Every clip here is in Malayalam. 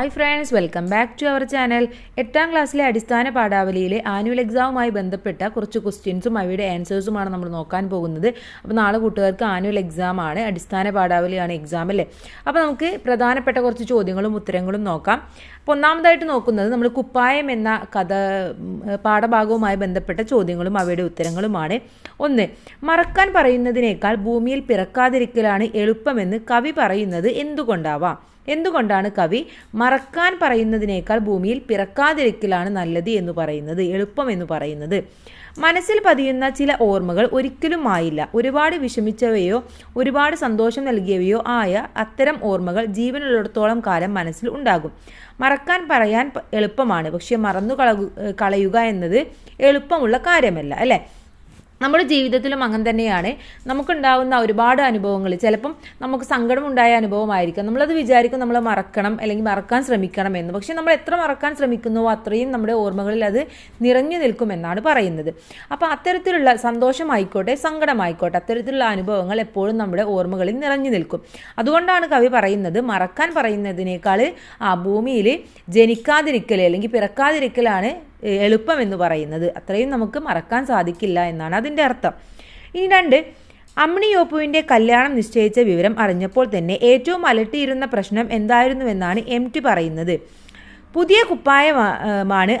Hi friends welcome back to our channel എട്ടാം ക്ലാസ്സിലെ അടിസ്ഥാന പാഠാവലിയിലെ ആനുവൽ എക്സാമുമായി ബന്ധപ്പെട്ട കുറച്ച് ക്വസ്റ്റ്യൻസും അവയുടെ ആൻസേഴ്സുമാണ് നമ്മൾ നോക്കാൻ പോകുന്നത്. അപ്പോൾ നാളെ കൂട്ടുകാർക്ക് ആനുവൽ എക്സാം ആണ് അടിസ്ഥാന പാഠാവലിയാണ് എക്സാം അല്ലേ? അപ്പോൾ നമുക്ക് പ്രധാനപ്പെട്ട കുറച്ച് ചോദ്യങ്ങളും ഉത്തരങ്ങളും നോക്കാം. അപ്പോൾ ഒന്നാമതായിട്ട് നോക്കുന്നത് നമ്മൾ കുപ്പായം എന്ന കഥ പാഠഭാഗവുമായി ബന്ധപ്പെട്ട ചോദ്യങ്ങളും അവയുടെ ഉത്തരങ്ങളുമാണ്. ഒന്ന് മറക്കാൻ പറയുന്നതിനേക്കാൾ ഭൂമിയിൽ പിറക്കാതിരിക്കലാണ് എളുപ്പമെന്ന് കവി പറയുന്നത് എന്തുകൊണ്ടാവാം? എന്തുകൊണ്ടാണ് കവി മറക്കാൻ പറയുന്നതിനേക്കാൾ ഭൂമിയിൽ പിറക്കാതിരിക്കലാണ് നല്ലത് എന്ന് പറയുന്നത് എളുപ്പം എന്ന് പറയുന്നത്? മനസ്സിൽ പതിയുന്ന ചില ഓർമ്മകൾ ഒരിക്കലും ആയില്ല ഒരുപാട് വിഷമിച്ചവയോ ഒരുപാട് സന്തോഷം നൽകിയവയോ ആയ അത്തരം ഓർമ്മകൾ ജീവനുള്ളിടത്തോളം കാലം മനസ്സിൽ ഉണ്ടാകും. മറക്കാൻ പറയാൻ എളുപ്പമാണ്. പക്ഷെ മറന്നു കളയുക എന്നത് എളുപ്പമുള്ള കാര്യമല്ല അല്ലേ? നമ്മുടെ ജീവിതത്തിലും അങ്ങനെ തന്നെയാണ്. നമുക്കുണ്ടാവുന്ന ഒരുപാട് അനുഭവങ്ങൾ. ചിലപ്പം നമുക്ക് സങ്കടമുണ്ടായ അനുഭവമായിരിക്കാം. നമ്മളത് വിചാരിക്കും നമ്മൾ മറക്കണം അല്ലെങ്കിൽ മറക്കാൻ ശ്രമിക്കണം എന്ന്. പക്ഷേ നമ്മൾ എത്ര മറക്കാൻ ശ്രമിക്കുന്നുവോ അത്രയും നമ്മുടെ ഓർമ്മകളിൽ അത് നിറഞ്ഞു നിൽക്കുമെന്നാണ് പറയുന്നത്. അപ്പോൾ അത്തരത്തിലുള്ള സന്തോഷമായിക്കോട്ടെ സങ്കടമായിക്കോട്ടെ അത്തരത്തിലുള്ള അനുഭവങ്ങൾ എപ്പോഴും നമ്മുടെ ഓർമ്മകളിൽ നിറഞ്ഞു നിൽക്കും. അതുകൊണ്ടാണ് കവി പറയുന്നത് മറക്കാൻ പറയുന്നതിനേക്കാൾ ആ ഭൂമിയിൽ ജനിക്കാതിരിക്കൽ അല്ലെങ്കിൽ പിറക്കാതിരിക്കലാണ് എളുപ്പം എന്ന് പറയുന്നത്. അത്രയും നമുക്ക് മറക്കാൻ സാധിക്കില്ല എന്നാണ് അതിന്റെ അർത്ഥം. ഇനി രണ്ട് അമ്മിണിയോപ്പുവിന്റെ കല്യാണം നിശ്ചയിച്ച വിവരം അറിഞ്ഞപ്പോൾ തന്നെ ഏറ്റവും അലട്ടിയിരുന്ന പ്രശ്നം എന്തായിരുന്നുവെന്നാണ് എം ടി പറയുന്നത്. പുതിയ കുപ്പായമാണ്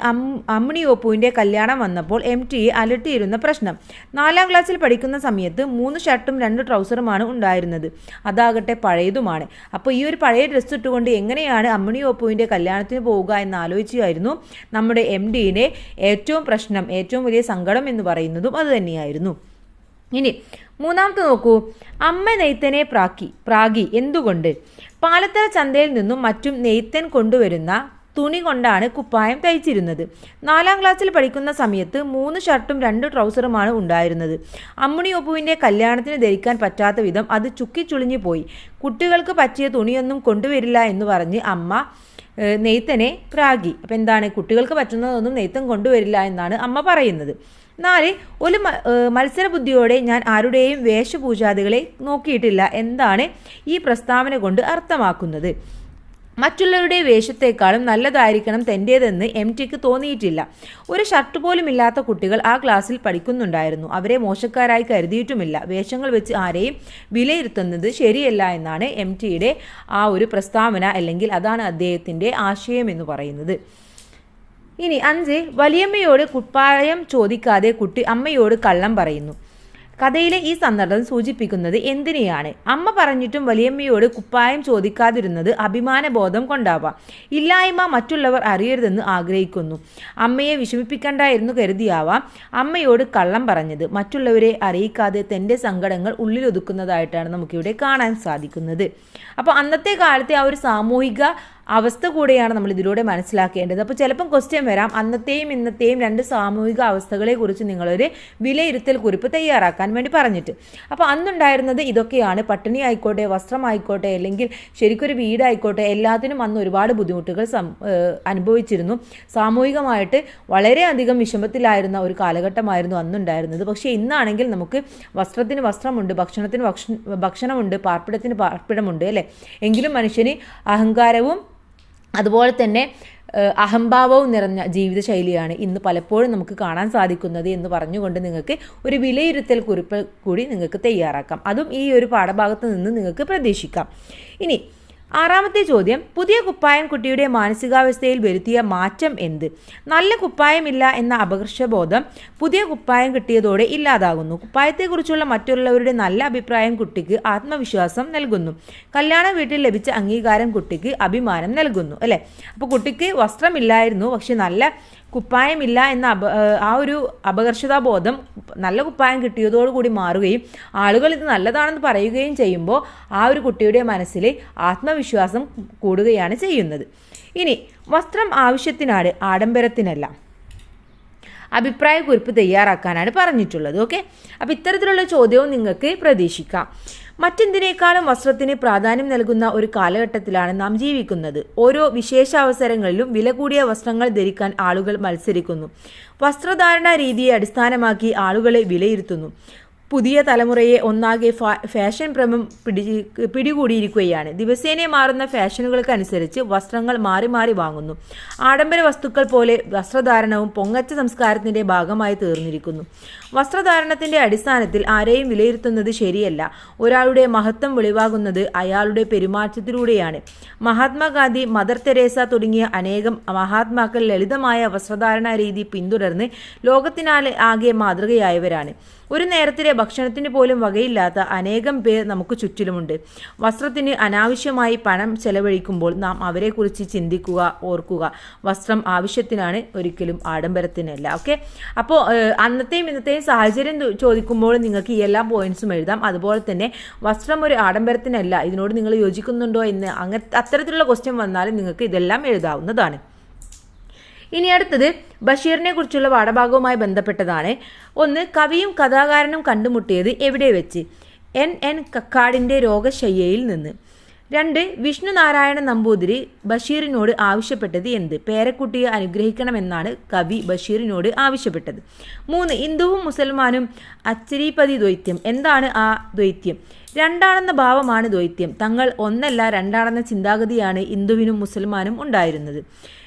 അമ്മിണിയോപ്പുവിന്റെ കല്യാണം വന്നപ്പോൾ എം ടി അലട്ടിയിരുന്ന പ്രശ്നം. നാലാം ക്ലാസ്സിൽ പഠിക്കുന്ന സമയത്ത് മൂന്ന് ഷർട്ടും രണ്ട് ട്രൗസറുമാണ് ഉണ്ടായിരുന്നത്. അതാകട്ടെ പഴയതുമാണ്. അപ്പോൾ ഈ ഒരു പഴയ ഡ്രസ്സ് ഇട്ടുകൊണ്ട് എങ്ങനെയാണ് അമ്മിണിയോപ്പുവിന്റെ കല്യാണത്തിന് പോവുക എന്ന് ആലോചിച്ചായിരുന്നു നമ്മുടെ എം ഡിയുടെ ഏറ്റവും പ്രശ്നം ഏറ്റവും വലിയ സങ്കടം എന്ന് പറയുന്നതും അതുതന്നെയായിരുന്നു ഇനി മൂന്നാമത്തെ നോക്കൂ. അമ്മ നെയ്ത്തനെ പ്രാക്കി പ്രാഗി എന്തുകൊണ്ട്? പാലത്തറ ചന്തയിൽ നിന്നും മറ്റും നെയ്ത്തൻ കൊണ്ടുവരുന്ന തുണി കൊണ്ടാണ് കുപ്പായം തയ്ച്ചിരുന്നത്. നാലാം ക്ലാസ്സിൽ പഠിക്കുന്ന സമയത്ത് മൂന്ന് ഷർട്ടും രണ്ട് ട്രൗസറുമാണ് ഉണ്ടായിരുന്നത്. അമ്മുണി ഒപ്പുവിന്റെ കല്യാണത്തിന് ധരിക്കാൻ പറ്റാത്ത വിധം അത് ചുക്കിച്ചുളിഞ്ഞു പോയി. കുട്ടികൾക്ക് പറ്റിയ തുണിയൊന്നും കൊണ്ടുവരില്ല എന്ന് പറഞ്ഞ് അമ്മ നെയ്ത്തനെ പ്രാഗി. അപ്പം എന്താണ്? കുട്ടികൾക്ക് പറ്റുന്നതൊന്നും നെയ്ത്തൻ കൊണ്ടുവരില്ല എന്നാണ് അമ്മ പറയുന്നത്. നാല് ഒരു മത്സരബുദ്ധിയോടെ ഞാൻ ആരുടെയും വേഷപൂജാദികളെ നോക്കിയിട്ടില്ല. എന്താണ് ഈ പ്രസ്താവന കൊണ്ട് അർത്ഥമാക്കുന്നത്? മറ്റുള്ളവരുടെ വേഷത്തെക്കാളും നല്ലതായിരിക്കണം തന്റേതെന്ന് എം ടിക്ക് തോന്നിയിട്ടില്ല. ഒരു ഷർട്ട് പോലും ഇല്ലാത്ത കുട്ടികൾ ആ ക്ലാസ്സിൽ പഠിക്കുന്നുണ്ടായിരുന്നു. അവരെ മോശക്കാരായി കരുതിയിട്ടുമില്ല. വേഷങ്ങൾ വെച്ച് ആരെയും വിലയിരുത്തുന്നത് ശരിയല്ല എന്നാണ് എം ടിയുടെ ആ ഒരു പ്രസ്താവന അല്ലെങ്കിൽ അതാണ് അദ്ദേഹത്തിന്റെ ആശയം എന്ന് പറയുന്നത്. ഇനി അഞ്ച് വലിയമ്മയോട് കുപ്പായം ചോദിക്കാതെ കുട്ടി അമ്മയോട് കള്ളം പറയുന്നു. കഥയിലെ ഈ സന്ദർഭം സൂചിപ്പിക്കുന്നത് എന്തിനെയാണ്? അമ്മ പറഞ്ഞിട്ടും വലിയമ്മയോട് കുപ്പായം ചോദിക്കാതിരുന്നത് അഭിമാനബോധം കൊണ്ടാവാം. ഇല്ലായ്മ മറ്റുള്ളവർ അറിയരുതെന്ന് ആഗ്രഹിക്കുന്നു. അമ്മയെ വിഷമിപ്പിക്കണ്ടായിരുന്നു കരുതിയാവാം. അമ്മയോട് കള്ളം പറഞ്ഞത് മറ്റുള്ളവരെ അറിയിക്കാതെ തന്റെ സങ്കടങ്ങൾ ഉള്ളിലൊതുക്കുന്നതായിട്ടാണ് നമുക്കിവിടെ കാണാൻ സാധിക്കുന്നത്. അപ്പോൾ അന്നത്തെ കാലത്തെ ആ ഒരു സാമൂഹിക അവസ്ഥ കൂടെയാണ് നമ്മൾ ഇതിലൂടെ മനസ്സിലാക്കേണ്ടത്. അപ്പോൾ ചിലപ്പം ക്വസ്റ്റ്യൻ വരാം. അന്നത്തെയും ഇന്നത്തെയും രണ്ട് സാമൂഹിക അവസ്ഥകളെ കുറിച്ച് നിങ്ങളൊരു വിലയിരുത്തൽ കുറിപ്പ് തയ്യാറാക്കാൻ വേണ്ടി പറഞ്ഞിട്ട്. അപ്പോൾ അന്നുണ്ടായിരുന്നത് ഇതൊക്കെയാണ്. പട്ടിണി ആയിക്കോട്ടെ വസ്ത്രമായിക്കോട്ടെ അല്ലെങ്കിൽ ശരിക്കൊരു വീടായിക്കോട്ടെ എല്ലാത്തിനും അന്ന് ഒരുപാട് ബുദ്ധിമുട്ടുകൾ അനുഭവിച്ചിരുന്നു. സാമൂഹികമായിട്ട് വളരെയധികം വിഷമത്തിലായിരുന്ന ഒരു കാലഘട്ടമായിരുന്നു അന്നുണ്ടായിരുന്നത്. പക്ഷേ ഇന്നാണെങ്കിൽ നമുക്ക് വസ്ത്രത്തിന് വസ്ത്രമുണ്ട് ഭക്ഷണത്തിന് ഭക്ഷണമുണ്ട് പാർപ്പിടത്തിന് പാർപ്പിടമുണ്ട് അല്ലേ? എങ്കിലും മനുഷ്യന് അഹങ്കാരവും അതുപോലെ തന്നെ അഹംഭാവവും നിറഞ്ഞ ജീവിതശൈലിയാണ് ഇന്ന് പലപ്പോഴും നമുക്ക് കാണാൻ സാധിക്കുന്നത് എന്ന് പറഞ്ഞുകൊണ്ട് നിങ്ങൾക്ക് ഒരു വിലയിരുത്തൽ കുറിപ്പ് കൂടി നിങ്ങൾക്ക് തയ്യാറാക്കാം. അതും ഈ ഒരു പാഠഭാഗത്ത് നിന്ന് നിങ്ങൾക്ക് പ്രതീക്ഷിക്കാം. ഇനി ആറാമത്തെ ചോദ്യം പുതിയ കുപ്പായം കുട്ടിയുടെ മാനസികാവസ്ഥയിൽ വരുത്തിയ മാറ്റം എന്ത്? നല്ല കുപ്പായമില്ല എന്ന അപകർഷബോധം പുതിയ കുപ്പായം കിട്ടിയതോടെ ഇല്ലാതാകുന്നു. കുപ്പായത്തെക്കുറിച്ചുള്ള മറ്റുള്ളവരുടെ നല്ല അഭിപ്രായം കുട്ടിക്ക് ആത്മവിശ്വാസം നൽകുന്നു. കല്യാണ വീട്ടിൽ ലഭിച്ച അംഗീകാരം കുട്ടിക്ക് അഭിമാനം നൽകുന്നു അല്ലേ? അപ്പോൾ കുട്ടിക്ക് വസ്ത്രമില്ലായിരുന്നു പക്ഷെ നല്ല കുപ്പായമില്ല എന്ന അപ ആ ഒരു അപകർഷതാബോധം നല്ല കുപ്പായം കിട്ടിയതോടുകൂടി മാറുകയും ആളുകൾ ഇത് നല്ലതാണെന്ന് പറയുകയും ചെയ്യുമ്പോൾ ആ ഒരു കുട്ടിയുടെ മനസ്സിൽ ആത്മവിശ്വാസം കൂടുകയാണ് ചെയ്യുന്നത്. ഇനി വസ്ത്രം ആവശ്യത്തിനാണ് ആഡംബരത്തിനല്ല അഭിപ്രായ കുറിപ്പ് തയ്യാറാക്കാനാണ് പറഞ്ഞിട്ടുള്ളത്. ഓക്കെ? അപ്പോൾ ഇത്തരത്തിലുള്ള ചോദ്യവും നിങ്ങൾക്ക് പ്രതീക്ഷിക്കാം. മറ്റെന്തിനേക്കാളും വസ്ത്രത്തിന് പ്രാധാന്യം നൽകുന്ന ഒരു കാലഘട്ടത്തിലാണ് നാം ജീവിക്കുന്നത്. ഓരോ വിശേഷാവസരങ്ങളിലും വില കൂടിയ വസ്ത്രങ്ങൾ ധരിക്കാൻ ആളുകൾ മത്സരിക്കുന്നു. വസ്ത്രധാരണ രീതിയെ അടിസ്ഥാനമാക്കി ആളുകളെ വിലയിരുത്തുന്നു. പുതിയ തലമുറയെ ഒന്നാകെ ഫാഷൻ ഭ്രമം പിടി പിടികൂടിയിരിക്കുകയാണ്. ദിവസേന മാറുന്ന ഫാഷനുകൾക്കനുസരിച്ച് വസ്ത്രങ്ങൾ മാറി മാറി വാങ്ങുന്നു. ആഡംബര വസ്തുക്കൾ പോലെ വസ്ത്രധാരണവും പൊങ്ങച്ച സംസ്കാരത്തിന്റെ ഭാഗമായി തീർന്നിരിക്കുന്നു. വസ്ത്രധാരണത്തിന്റെ അടിസ്ഥാനത്തിൽ ആരെയും വിലയിരുത്തുന്നത് ശരിയല്ല. ഒരാളുടെ മഹത്വം വെളിവാകുന്നത് അയാളുടെ പെരുമാറ്റത്തിലൂടെയാണ്. മഹാത്മാഗാന്ധി മദർ തെരേസ തുടങ്ങിയ അനേകം മഹാത്മാക്കൾ ലളിതമായ വസ്ത്രധാരണ രീതി പിന്തുടർന്ന് ലോകത്തിനാലെ ആകെ മാതൃകയായവരാണ്. ഒരു നേരത്തിലെ ഭക്ഷണത്തിന് പോലും വകയില്ലാത്ത അനേകം പേർ നമുക്ക് ചുറ്റിലുമുണ്ട്. വസ്ത്രത്തിന് അനാവശ്യമായി പണം ചെലവഴിക്കുമ്പോൾ നാം അവരെക്കുറിച്ച് ചിന്തിക്കുക ഓർക്കുക. വസ്ത്രം ആവശ്യത്തിനാണ് ഒരിക്കലും ആഡംബരത്തിനല്ല ഓക്കെ? അപ്പോൾ അന്നത്തെയും ഇന്നത്തെയും സാഹചര്യം ചോദിക്കുമ്പോൾ നിങ്ങൾക്ക് ഈ എല്ലാ പോയിന്റ്സും എഴുതാം. അതുപോലെ തന്നെ വസ്ത്രം ഒരു ആഡംബരത്തിനല്ല. ഇതിനോട് നിങ്ങൾ യോജിക്കുന്നുണ്ടോ എന്ന് അങ്ങനെ അത്തരത്തിലുള്ള ക്വസ്റ്റ്യൻ വന്നാലും നിങ്ങൾക്ക് ഇതെല്ലാം എഴുതാവുന്നതാണ്. ഇനി അടുത്തത് ബഷീറിനെ കുറിച്ചുള്ള പാഠഭാഗവുമായി ബന്ധപ്പെട്ടതാണ്. ഒന്ന് കവിയും കഥാകാരനും കണ്ടുമുട്ടിയത് എവിടെ വെച്ച്? എൻ. എൻ. കക്കാടിന്റെ രോഗശയ്യയിൽ നിന്ന്. രണ്ട് വിഷ്ണു നാരായണ നമ്പൂതിരി ബഷീറിനോട് ആവശ്യപ്പെട്ടത് എന്ത്? പേരക്കുട്ടിയെ അനുഗ്രഹിക്കണമെന്നാണ് കവി ബഷീറിനോട് ആവശ്യപ്പെട്ടത്. മൂന്ന് ഹിന്ദുവും മുസൽമാനും അച്ചരീപതി ദ്വൈത്യം എന്താണ് ആ ദ്വൈത്യം രണ്ടാണെന്ന ഭാവമാണ് ദ്വൈത്യം തങ്ങൾ ഒന്നല്ല രണ്ടാണെന്ന ചിന്താഗതിയാണ് ഹിന്ദുവിനും മുസൽമാനും ഉണ്ടായിരുന്നത്.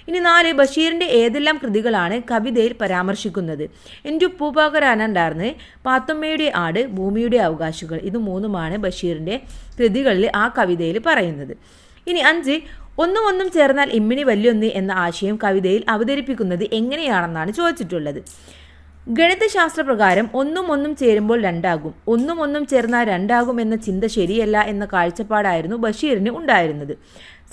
ഇനി നാല് ബഷീറിന്റെ ഏതെല്ലാം കൃതികളാണ് കവിതയിൽ പരാമർശിക്കുന്നത്? എന്റെ ഉപ്പൂപ്പാക്കരാനുണ്ടായിരുന്ന് പാത്തുമ്മയുടെ ആട് ഭൂമിയുടെ അവകാശികൾ. ഇത് മൂന്നുമാണ് ബഷീറിന്റെ കൃതികളിൽ ആ കവിതയിൽ പറയുന്നത്. ഇനി അഞ്ച് ഒന്നും ഒന്നും ചേർന്നാൽ ഇമ്മിണി വല്യൊന്ന് എന്ന ആശയം കവിതയിൽ അവതരിപ്പിക്കുന്നത് എങ്ങനെയാണെന്നാണ് ചോദിച്ചിട്ടുള്ളത്. ഗണിതശാസ്ത്രപ്രകാരം ഒന്നും ഒന്നും ചേരുമ്പോൾ രണ്ടാകും. ഒന്നും ഒന്നും ചേർന്നാൽ രണ്ടാകും എന്ന ചിന്ത ശരിയല്ല എന്ന കാഴ്ചപ്പാടായിരുന്നു ബഷീറിന് ഉണ്ടായിരുന്നത്.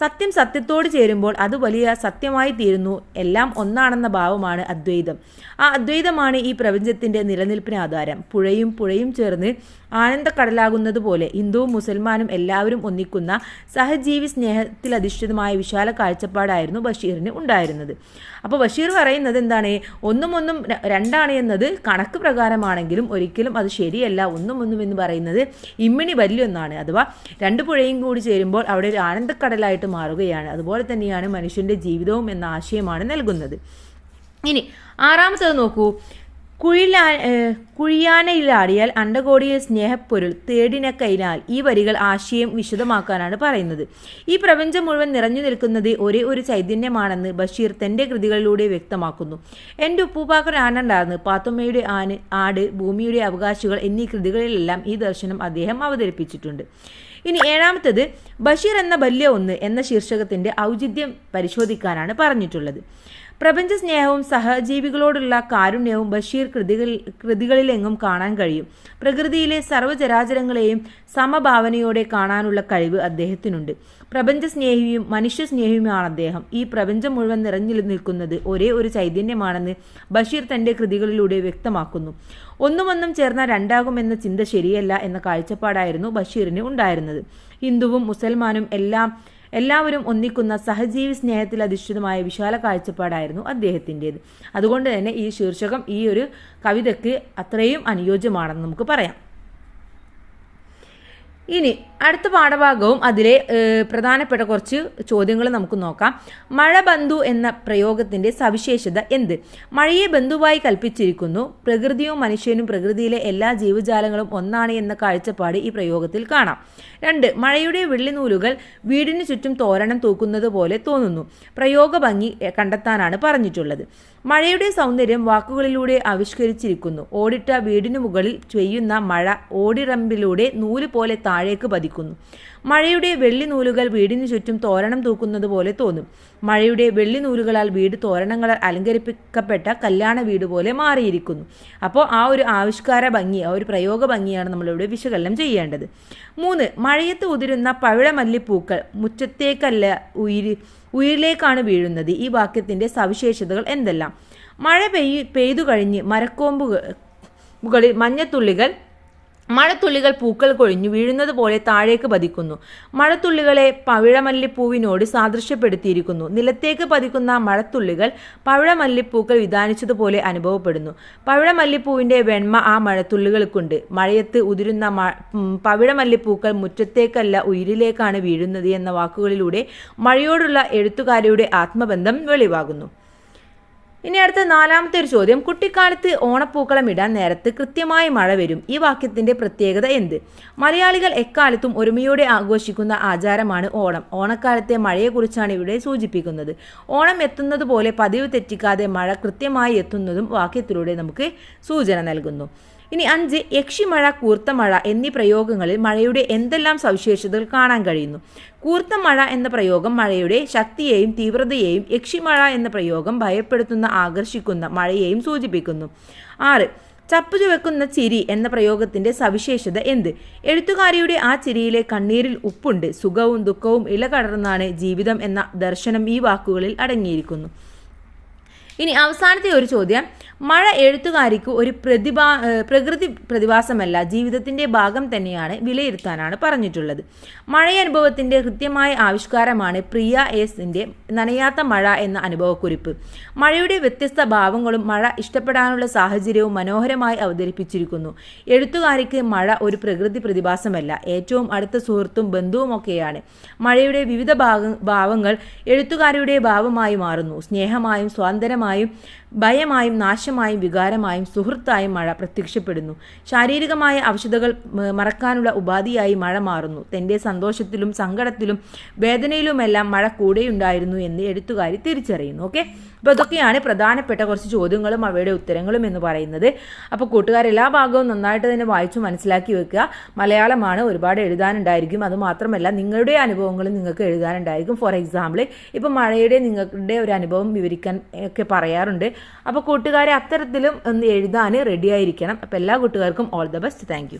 സത്യം സത്യത്തോട് ചേരുമ്പോൾ അത് വലിയ സത്യമായി തീരുന്നു. എല്ലാം ഒന്നാണെന്ന ഭാവമാണ് അദ്വൈതം. ആ അദ്വൈതമാണ് ഈ പ്രപഞ്ചത്തിന്റെ നിലനിൽപ്പിന് ആധാരം. പുഴയും പുഴയും ചേർന്ന് ആനന്ദക്കടലാകുന്നത് പോലെ ഹിന്ദുവും മുസൽമാനും എല്ലാവരും ഒന്നിക്കുന്ന സഹജീവി സ്നേഹത്തിലധിഷ്ഠിതമായ വിശാല കാഴ്ചപ്പാടായിരുന്നു ബഷീറിന് ഉണ്ടായിരുന്നത്. അപ്പോൾ ബഷീർ പറയുന്നത് എന്താണ്? ഒന്നും ഒന്നും രണ്ടാണ് എന്നത് കണക്ക് പ്രകാരമാണെങ്കിലും ഒരിക്കലും അത് ശരിയല്ല. ഒന്നും ഒന്നും എന്ന് പറയുന്നത് ഇമ്മിണി വലിയൊന്നാണ്. അഥവാ രണ്ട് പുഴയും കൂടി ചേരുമ്പോൾ അവിടെ ഒരു ആനന്ദക്കടലായിട്ട് മാറുകയാണ്. അതുപോലെ തന്നെയാണ് മനുഷ്യന്റെ ജീവിതവും എന്ന ആശയമാണ് നൽകുന്നത്. ഇനി ആറാമത്തത് നോക്കൂ. കുഴിലാ കുഴിയാനയിലാടിയാൽ അണ്ടകോടിയിൽ സ്നേഹപ്പൊരുൾ തേടിന കൈനാൽ ഈ വരികൾ ആശയം വിശദമാക്കാനാണ് പറയുന്നത്. ഈ പ്രപഞ്ചം മുഴുവൻ നിറഞ്ഞു നിൽക്കുന്നത് ഒരേ ഒരു ചൈതന്യമാണെന്ന് ബഷീർ തന്റെ കൃതികളിലൂടെ വ്യക്തമാക്കുന്നു. എന്റെ ഉപ്പൂപ്പാക്കർ ആനണ്ടാർന്ന് പാത്തുമ്മയുടെ ആന് ആട് ഭൂമിയുടെ അവകാശികൾ എന്നീ കൃതികളിലെല്ലാം ഈ ദർശനം അദ്ദേഹം അവതരിപ്പിച്ചിട്ടുണ്ട്. ഇനി ഏഴാമത്തത് ബഷീർ എന്ന ബല്യ ഒന്ന് എന്ന ശീർഷകത്തിന്റെ ഔചിത്യം പരിശോധിക്കാനാണ് പറഞ്ഞിട്ടുള്ളത്. പ്രപഞ്ച സ്നേഹവും സഹജീവികളോടുള്ള കാരുണ്യവും ബഷീർ കൃതികളിൽ കൃതികളിലെങ്ങും കാണാൻ കഴിയും. പ്രകൃതിയിലെ സർവചരാചരങ്ങളെയും സമഭാവനയോടെ കാണാനുള്ള കഴിവ് അദ്ദേഹത്തിനുണ്ട്. പ്രപഞ്ച സ്നേഹിയും മനുഷ്യ സ്നേഹിയുമാണ് അദ്ദേഹം. ഈ പ്രപഞ്ചം മുഴുവൻ നിറഞ്ഞു നിൽക്കുന്നത് ഒരേ ഒരു ചൈതന്യമാണെന്ന് ബഷീർ തന്റെ കൃതികളിലൂടെ വ്യക്തമാക്കുന്നു. ഒന്നുമൊന്നും ചേർന്ന രണ്ടാകുമെന്ന ചിന്ത ശരിയല്ല എന്ന കാഴ്ചപ്പാടായിരുന്നു ബഷീറിന് ഉണ്ടായിരുന്നത്. ഹിന്ദുവും മുസൽമാനും എല്ലാം എല്ലാവരും ഒന്നിക്കുന്ന സഹജീവി സ്നേഹത്തിൽ അധിഷ്ഠിതമായ വിശാല കാഴ്ചപ്പാടായിരുന്നു അദ്ദേഹത്തിന്റെത്. അതുകൊണ്ട് തന്നെ ഈ ശീർഷകം ഈ ഒരു കവിതയ്ക്ക് അത്രയും അനുയോജ്യമാണെന്ന് നമുക്ക് പറയാം. ഇനി അടുത്ത പാഠഭാഗവും അതിലെ പ്രധാനപ്പെട്ട കുറച്ച് ചോദ്യങ്ങൾ നമുക്ക് നോക്കാം. മഴ ബന്ധു എന്ന പ്രയോഗത്തിന്റെ സവിശേഷത എന്ത്? മഴയെ ബന്ധുവായി കൽപ്പിച്ചിരിക്കുന്നു. പ്രകൃതിയും മനുഷ്യനും പ്രകൃതിയിലെ എല്ലാ ജീവജാലങ്ങളും ഒന്നാണ് എന്ന കാഴ്ചപ്പാട് ഈ പ്രയോഗത്തിൽ കാണാം. രണ്ട് മഴയുടെ വെള്ളിനൂലുകൾ വീടിന് ചുറ്റും തോരണം തൂക്കുന്നത് പോലെ തോന്നുന്നു. പ്രയോഗ ഭംഗി കണ്ടെത്താനാണ് പറഞ്ഞിട്ടുള്ളത്. മഴയുടെ സൗന്ദര്യം വാക്കുകളിലൂടെ ആവിഷ്കരിച്ചിരിക്കുന്നു. ഓടിട്ട വീടിനു മുകളിൽ ചെയ്യുന്ന മഴ ഓടിറമ്പിലൂടെ നൂൽ പോലെ താഴേക്ക് പതിക്കുന്നു. മഴയുടെ വെള്ളി നൂലുകൾ വീടിനു ചുറ്റും തോരണം തൂക്കുന്നത് പോലെ തോന്നും. മഴയുടെ വെള്ളി നൂലുകളാൽ വീട് തോരണങ്ങളാൽ അലങ്കരിപ്പിക്കപ്പെട്ട കല്യാണ വീട് പോലെ മാറിയിരിക്കുന്നു. അപ്പോൾ ആ ഒരു ആവിഷ്കാര ഭംഗി ആ ഒരു പ്രയോഗ ഭംഗിയാണ് നമ്മളിവിടെ വിശകലനം ചെയ്യേണ്ടത്. മൂന്ന് മഴയത്ത് ഉതിരുന്ന പവിഴമല്ലിപ്പൂക്കൾ മുറ്റത്തേക്കല്ല ഉയിരി ഉയിരിലേക്കാണ് വീഴുന്നത്. ഈ വാക്യത്തിന്റെ സവിശേഷതകൾ എന്തെല്ലാം? മഴ പെയ്യ് പെയ്തു കഴിഞ്ഞ് മരക്കോമ്പുകൾ മഞ്ഞത്തുള്ളികൾ മഴത്തുള്ളികൾ പൂക്കൾ കൊഴിഞ്ഞു വീഴുന്നത് പോലെ താഴേക്ക് പതിക്കുന്നു. മഴത്തുള്ളികളെ പവിഴമല്ലിപ്പൂവിനോട് സാദൃശ്യപ്പെടുത്തിയിരിക്കുന്നു. നിലത്തേക്ക് പതിക്കുന്ന മഴത്തുള്ളികൾ പവിഴമല്ലിപ്പൂക്കൾ വിധാനിച്ചതുപോലെ അനുഭവപ്പെടുന്നു. പവിഴമല്ലിപ്പൂവിന്റെ വെണ്മ ആ മഴത്തുള്ളികൾക്കുണ്ട്. മഴയത്ത് ഉതിരുന്ന മ- പവിഴമല്ലിപ്പൂക്കൾ മുറ്റത്തേക്കല്ല ഉയിരിലേക്കാണ് വീഴുന്നത് എന്ന വാക്കുകളിലൂടെ മഴയോടുള്ള എഴുത്തുകാരിയുടെ ആത്മബന്ധം വെളിവാകുന്നു. ഇനി അടുത്ത നാലാമത്തെ ഒരു ചോദ്യം. കുട്ടിക്കാലത്ത് ഓണപ്പൂക്കളം ഇടാൻ നേരത്ത് കൃത്യമായി മഴ വരും. ഈ വാക്യത്തിന്റെ പ്രത്യേകത എന്ത്? മലയാളികൾ എക്കാലത്തും ഒരുമയോടെ ആഘോഷിക്കുന്ന ആചാരമാണ് ഓണം. ഓണക്കാലത്തെ മഴയെക്കുറിച്ചാണ് ഇവിടെ സൂചിപ്പിക്കുന്നത്. ഓണം എത്തുന്നത് പോലെ പതിവ് തെറ്റിക്കാതെ മഴ കൃത്യമായി എത്തുന്നതും വാക്യത്തിലൂടെ നമുക്ക് സൂചന നൽകുന്നു. ഇനി അഞ്ച് യക്ഷിമഴ കൂർത്തമഴ എന്നീ പ്രയോഗങ്ങളിൽ മഴയുടെ എന്തെല്ലാം സവിശേഷതകൾ കാണാൻ കഴിയുന്നു? കൂർത്ത മഴ എന്ന പ്രയോഗം മഴയുടെ ശക്തിയെയും തീവ്രതയെയും യക്ഷിമഴ എന്ന പ്രയോഗം ഭയപ്പെടുത്തുന്ന ആകർഷിക്കുന്ന മഴയെയും സൂചിപ്പിക്കുന്നു. ആറ് ചപ്പു ചുവക്കുന്ന ചിരി എന്ന പ്രയോഗത്തിന്റെ സവിശേഷത എന്ത്? എഴുത്തുകാരിയുടെ ആ ചിരിയിലെ കണ്ണീരിൽ ഉപ്പുണ്ട്. സുഖവും ദുഃഖവും ഇലകടർന്നാണ് ജീവിതം എന്ന ദർശനം ഈ വാക്കുകളിൽ അടങ്ങിയിരിക്കുന്നു. ഇനി അവസാനത്തെ ഒരു ചോദ്യം. മഴ എഴുത്തുകാരിക്ക് ഒരു പ്രതിഭാ പ്രകൃതി പ്രതിഭാസമല്ല ജീവിതത്തിന്റെ ഭാഗം തന്നെയാണ് വിലയിരുത്താനാണ് പറഞ്ഞിട്ടുള്ളത്. മഴയനുഭവത്തിന്റെ കൃത്യമായ ആവിഷ്കാരമാണ് പ്രിയ എസിന്റെ നനയാത്ത മഴ എന്ന അനുഭവക്കുറിപ്പ്. മഴയുടെ വ്യത്യസ്ത ഭാവങ്ങളും മഴ ഇഷ്ടപ്പെടാനുള്ള സാഹചര്യവും മനോഹരമായി അവതരിപ്പിച്ചിരിക്കുന്നു. എഴുത്തുകാരിക്ക് മഴ ഒരു പ്രകൃതി പ്രതിഭാസമല്ല ഏറ്റവും അടുത്ത സുഹൃത്തും ബന്ധുവുമൊക്കെയാണ്. മഴയുടെ വിവിധ ഭാഗ ഭാവങ്ങൾ എഴുത്തുകാരിയുടെ ഭാവമായി മാറുന്നു. സ്നേഹമായും സ്വാതന്ത്ര്യമായും ഭയമായും നാശമായും വികാരമായും സുഹൃത്തായും മഴ പ്രത്യക്ഷപ്പെടുന്നു. ശാരീരികമായ അവശതകൾ മറക്കാനുള്ള ഉപാധിയായി മഴ മാറുന്നു. തന്റെ സന്തോഷത്തിലും സങ്കടത്തിലും വേദനയിലുമെല്ലാം മഴ കൂടെയുണ്ടായിരുന്നു എന്ന് എഴുത്തുകാരി തിരിച്ചറിയുന്നു. ഓക്കെ? അപ്പോൾ അതൊക്കെയാണ് പ്രധാനപ്പെട്ട കുറച്ച് ചോദ്യങ്ങളും അവയുടെ ഉത്തരങ്ങളും എന്ന് പറയുന്നത്. അപ്പോൾ കൂട്ടുകാർ എല്ലാ ഭാഗവും നന്നായിട്ട് തന്നെ വായിച്ചു മനസ്സിലാക്കി വെക്കുക. മലയാളമാണ് ഒരുപാട് എഴുതാനുണ്ടായിരിക്കും. അത് മാത്രമല്ല നിങ്ങളുടെ അനുഭവങ്ങളും നിങ്ങൾക്ക് എഴുതാനുണ്ടായിരിക്കും. ഫോർ എക്സാമ്പിൾ ഇപ്പോൾ മഴയുടെ നിങ്ങളുടെ ഒരു അനുഭവം വിവരിക്കാൻ ഒക്കെ പറയാറുണ്ട്. അപ്പോൾ കൂട്ടുകാരെ അത്തരത്തിലും ഒന്ന് എഴുതാൻ റെഡിയായിരിക്കണം അപ്പോൾ എല്ലാ കൂട്ടുകാർക്കും ഓൾ ദ ബെസ്റ്റ് താങ്ക്